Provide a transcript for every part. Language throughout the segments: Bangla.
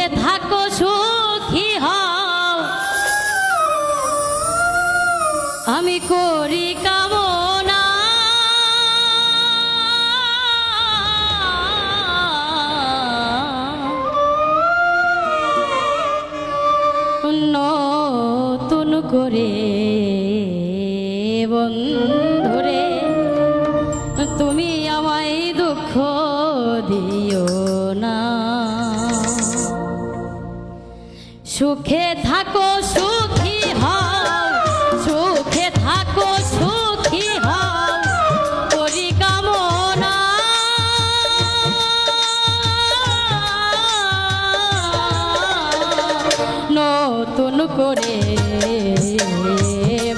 সুখে থাকো সুখী হও। আমি করি কামনা। নতুন করে বন্ধুরে সুখে থাকো, সুখী হও। সুখে থাকো, সুখী হও। করি কামনা নতুন করে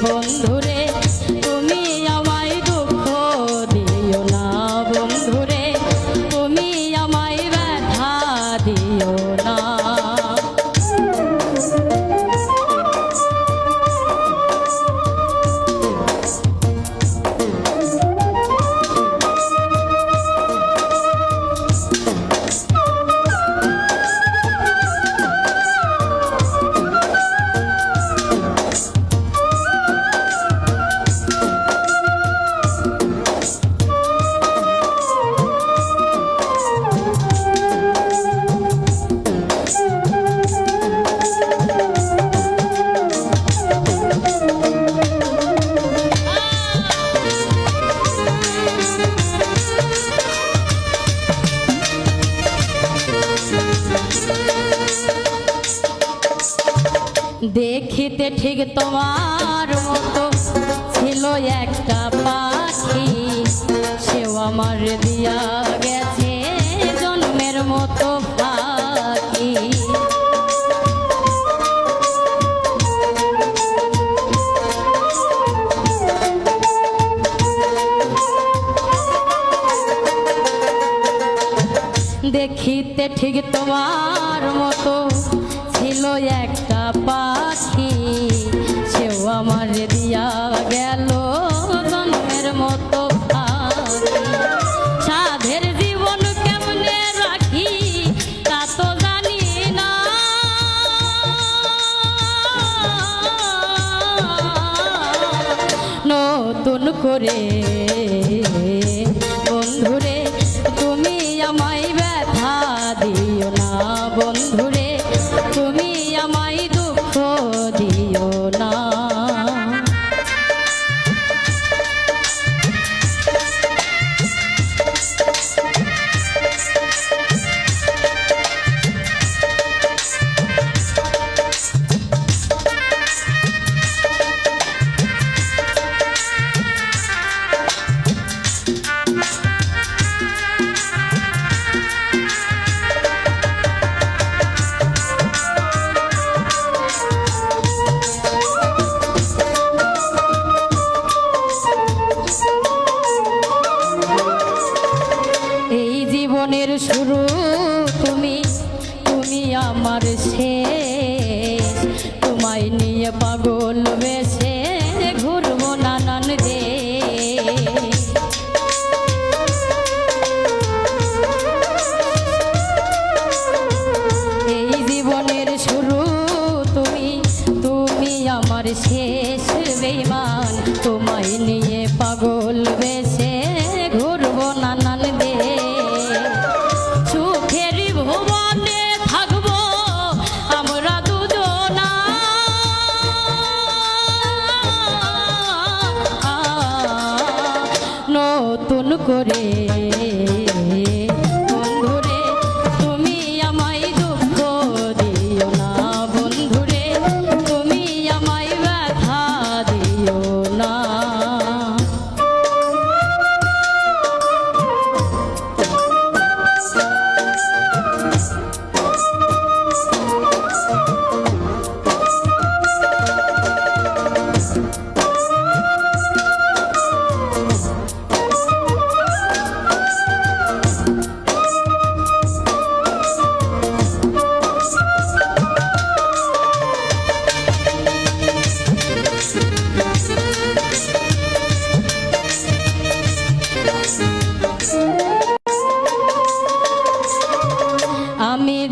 বন্ধুরে, তুমি আমায় দুঃখ দিও না বন্ধুরে, তুমি আমায় ব্যথা দিও না। ঠিক তোমার মতো ছিল একটা পাখি। সেও আমার দিয়া গেছে জন্মের মতো পাখি। দেখিতে ঠিক তোমার আমার দিয়া গেল জন্মের মতো জীবন কেমনে রাখি তা তো জানি না। নতুন করে গুরু নতুন করে।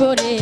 করে